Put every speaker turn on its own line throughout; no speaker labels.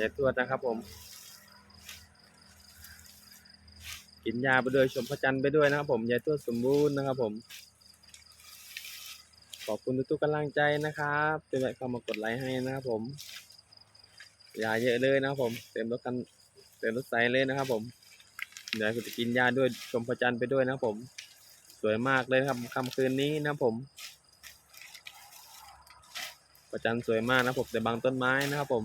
ยายทวดนะครับผม กินยาไปด้วยชมพระจันทร์ไปด้วยนะครับผมยายทวดสมบูรณ์นะครับผม ขอบคุณทุกๆกำลังใจนะครับที่แวะเข้ามากดไลค์ให้นะครับผมยาเยอะเลยนะครับผม เต็มรถกันเต็มรถใสเลยนะครับผมเดี๋ยวจะกินยาด้วยชมพระจันทร์ไปด้วยนะครับผม สวยมากเลยครับค่ำคืนนี้นะครับผมพระจันทร์สวยมากนะผมแต่บางต้นไม้นะครับผม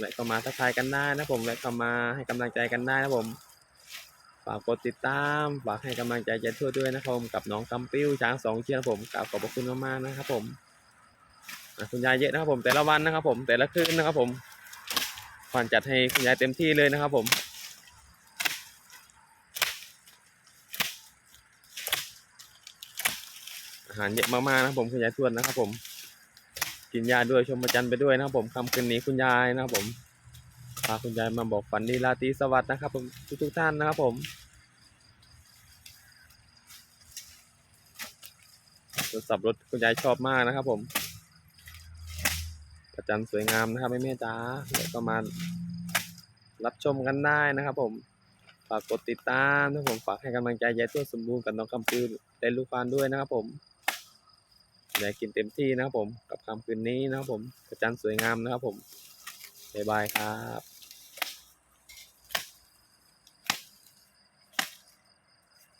แวะเข้ามาทักทายกันได้นะผมแวะเข้ามาให้กำลังใจกันได้นะผมฝากกดติดตามฝากให้กำลังใจเจทั่วด้วยนะครับผมกับน้องกำปิ้วช้างสองเชือกนะครับผมกราบขอบพระคุณมากๆนะครับผมคุณยายเยอะนะครับผมแต่ละวันนะครับผมแต่ละคืนนะครับผมผ่อนจัดให้คุณยายเต็มที่เลยนะครับผมอาหารเยอะมากๆนะครับผมคุณยายทวดนะครับผม กินยาด้วยชมประจันไปด้วยนะครับผมคำคืนนี้คุณยายนะครับผมพาคุณยายมาบอกฝันดีราตรีสวัสดิ์นะครับผมทุกๆท่านนะครับผมรถสับรถคุณยายชอบมากนะครับ ผม ประจันสวยงามนะครับแม่แม่จ๋าเดี๋ยวก็มารับชมกันได้นะครับ ผมฝากกดติดตามนะผมฝากให้กำลังใจยายทวสมบูรณ์กับน้องคำปืนและลูกฟานด้วยนะครับผม ได้กินเต็มที่นะครับผม กับคำคืนนี้นะครับผมประจันสวยงามนะครับผมบ๊ายบายครับ